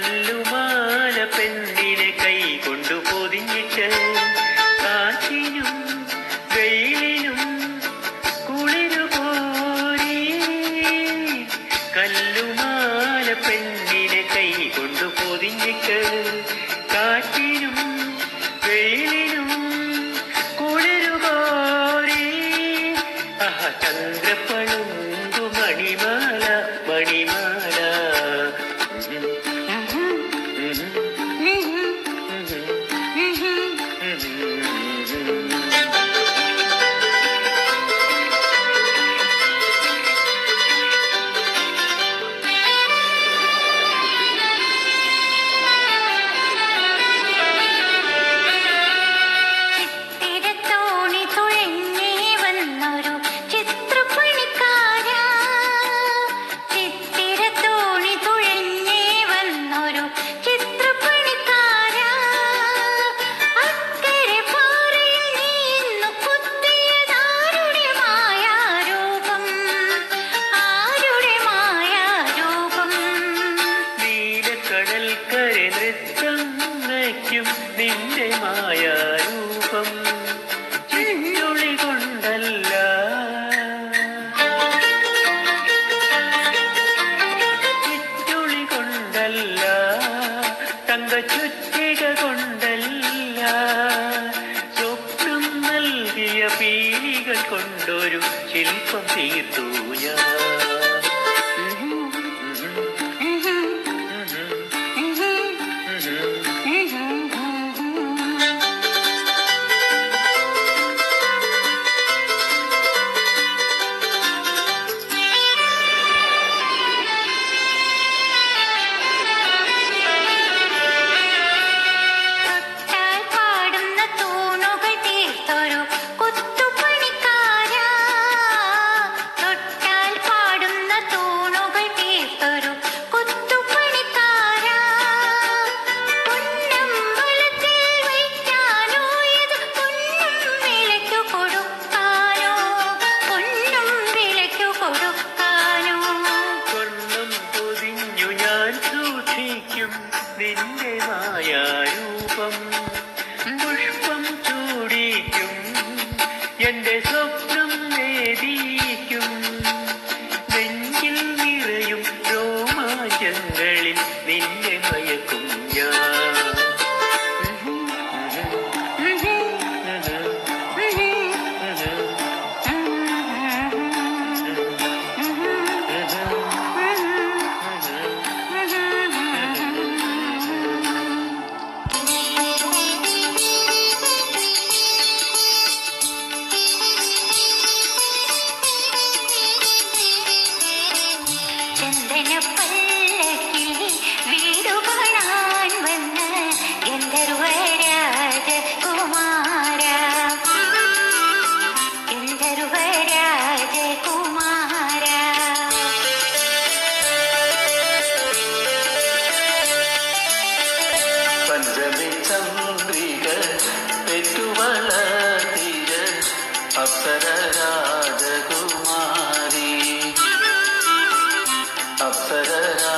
കല്ലുമാല പെണ്ണിനെ കൈ കൊണ്ടു പൊതിഞ്ഞിട്ട് legend. നിന്റെ മായാരൂപം ചിന്നുളി കൊണ്ടല്ല ചിറ്റുളി കൊണ്ടല്ല. തങ്ക ചുറ്റിക കൊണ്ടല്ല സ്വപ്നം നൽകിയ പീലികൾ കൊണ്ടൊരു ശില്പം തീർത്തു. നിന്റെ മായാരൂപം പുഷ്പം ചൂടിക്കും. എന്റെ സ്വപ്നം ചന്ദ്രിക പെറ്റുവളർത്തിയ അപ്സരരാജകുമാരി അപ്സരരാ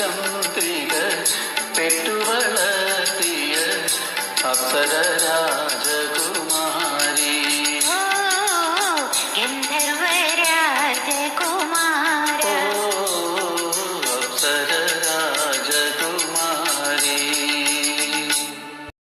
ചന്ദ്രിക പെട്ടുവളർത്തിയ അപ്സര രാജകുമാര